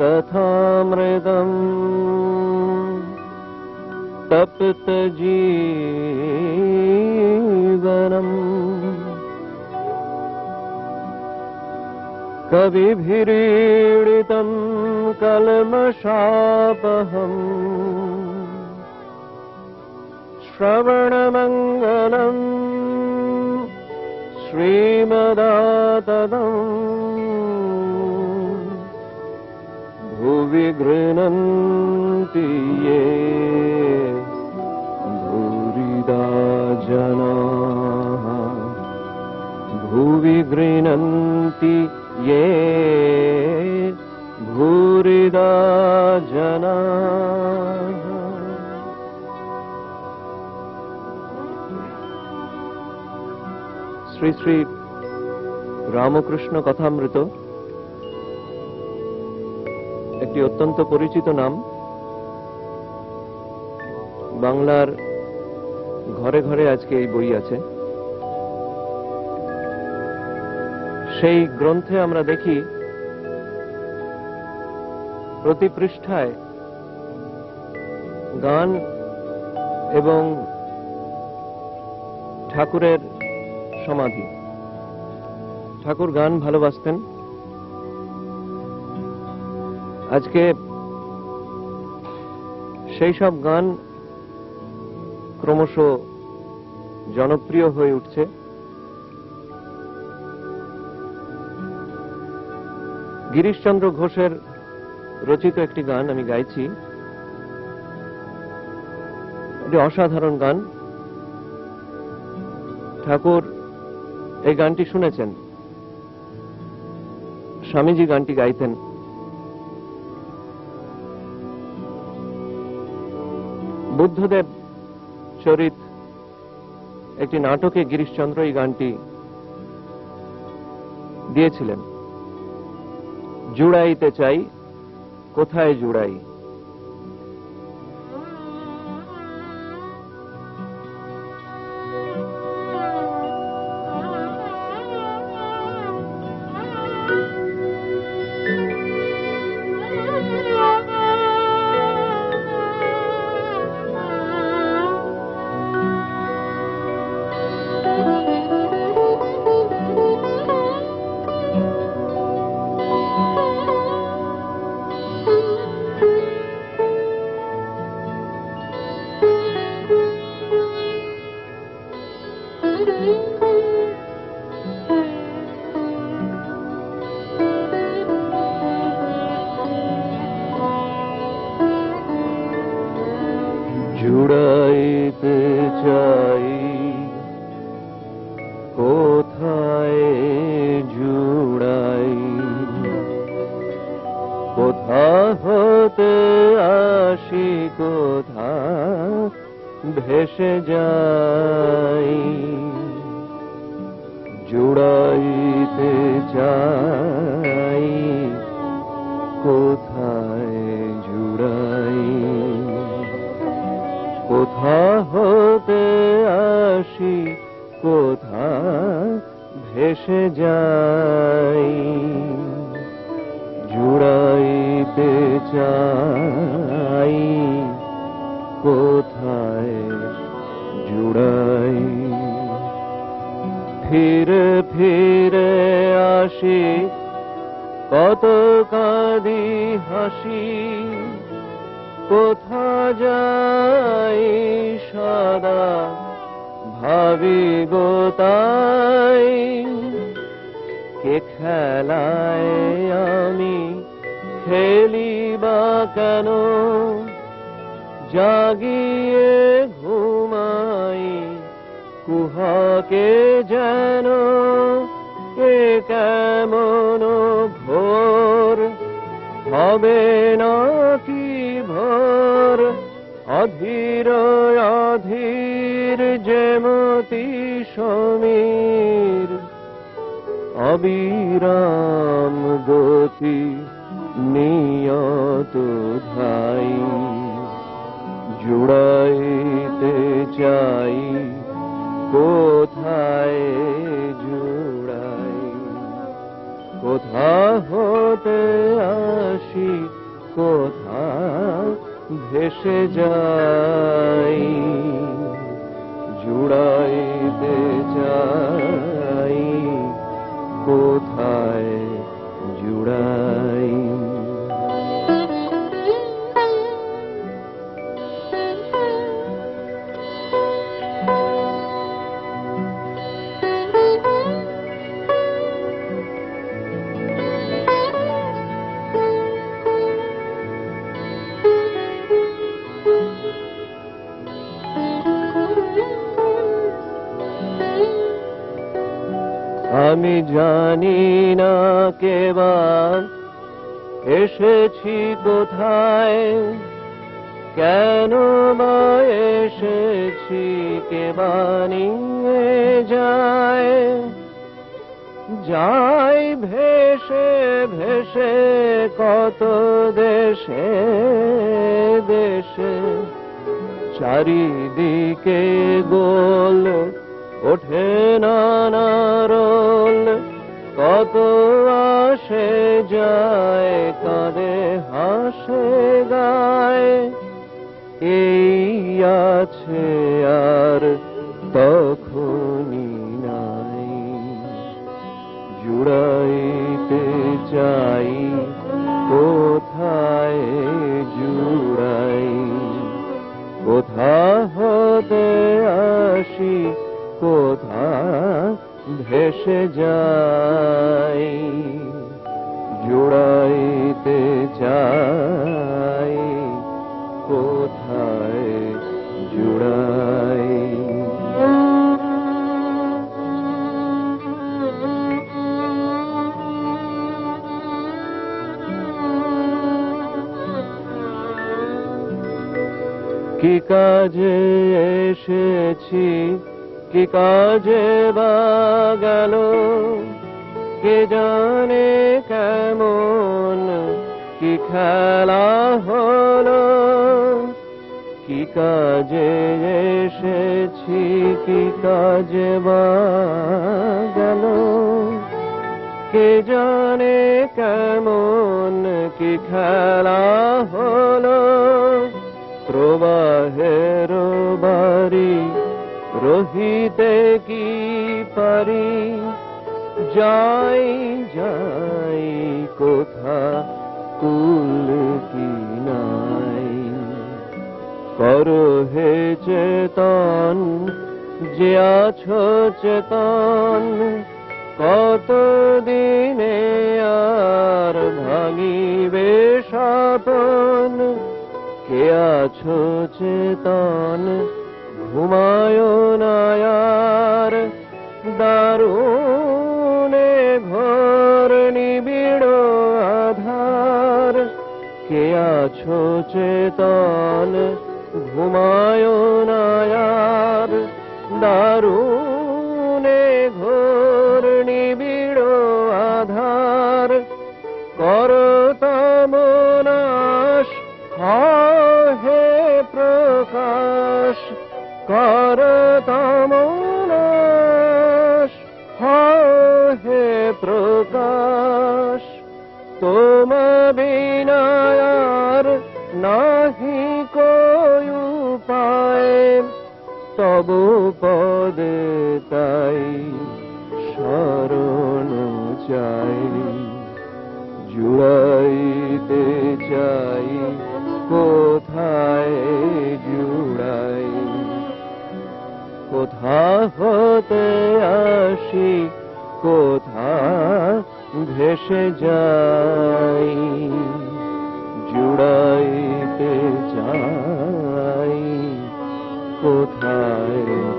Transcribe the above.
कथामृतम् तप्तजीवनम् कविभिरीडितम् कल्मशापहम्। श्रवणमङ्गलम्। श्रीमदातदम्। गृह्णन्ति ये भूरिदा जनाः भुवि गृह्णन्ति ये भूरिदा जनाः শ্রী শ্রী রামকৃষ্ণ কথামৃত একটি অত্যন্ত পরিচিত নাম। বাংলার ঘরে ঘরে আজকে এই বই আছে। সেই গ্রন্থে আমরা দেখি, প্রতি পৃষ্ঠায় গান এবং ঠাকুরের সমাধি। ঠাকুর গান ভালোবাসতেন। আজকে সেই সব গান ক্রমশ জনপ্রিয় হয়ে উঠছে। গিরিশচন্দ্র ঘোষের রচিত একটি গান আমি গাইছি। একটি অসাধারণ গান। ঠাকুর এই গানটি শুনেছেন। স্বামীজি গানটি গাইতেন। বুদ্ধদেব চরিত একটি নাটকে গিরিশচন্দ্র এই গানটি দিয়েছিলেন। জুড়াইতে চাই কোথায় জুড়াই? জুড়াইতে চাই। কোথায় জুড়াই? কোথা হতে আসি কোথা ভেসে যাই? জুড়াইতে চাই। কোথায় কোথা হতে আসি, কোথা ভেসে যাই? জুড়াইতে চাই, কোথায় জুড়াই? ফিরে ফিরে আসি, কত কাঁদি হাসি কোথা যাই সদা ভাবি গোতাই কে খেলায় আমি খেলি বা কেন? জাগিয়ে ঘুমাই, কুহাকে যেন? এ কেমন ভোর হবে নাকি ভোর অধীর অধীর যেমতি সমীর। অবিরাম গতি নিয়ত ধাই জুড়াইতে চাই কোথায় ভেসে যাই আমি জানি না কেবা এসেছি কোথায়, কেন বা এসেছি, কেবা নিয়ে যায়। যাই ভেসে ভেসে কত দেশে দেশে, চারিদিকে গোল ওঠে নানারল কত আসে যায় কাঁদে হাসে গায়। এই আছে আর তখনই ভেসে যাই জুড়াইতে চাই কোথায় জুড়াই? কি কাজে এসেছি কি কাজে বা গেল? কে জানে কেমন? কি খেলা হলো? কি কাজে এসেছি? কি কাজে বা গেল? কে জানে কেমন? কি খেলা হলো? প্রবাহের বাড়ি রহিতে কি পারি, যাই যাই, কোথা কুল কি নাই। কর হে চেতন, যে আছো চেতন কত দিনে আর ভাঙিবে সাপন কে আছো চেতন ঘুমায় নায়ার দারুণে ঘর নিবিড় আধার। কে আছো চেতন ঘুমায় নায়ার দারুণে ঘোর নিবিড় আধার। করতমনাশ হে প্রকাশ। করতমনাশ হে প্রকাশ, তোম বিনায়ার নাহি কই উপায়, তব পদে তাই শরণ চাই। জুড়াইতে চাই, কোথায় জুড়াই কোথা হতে আসি কোথা ভেসে যাই? জুড়াইতে যাই কোথায়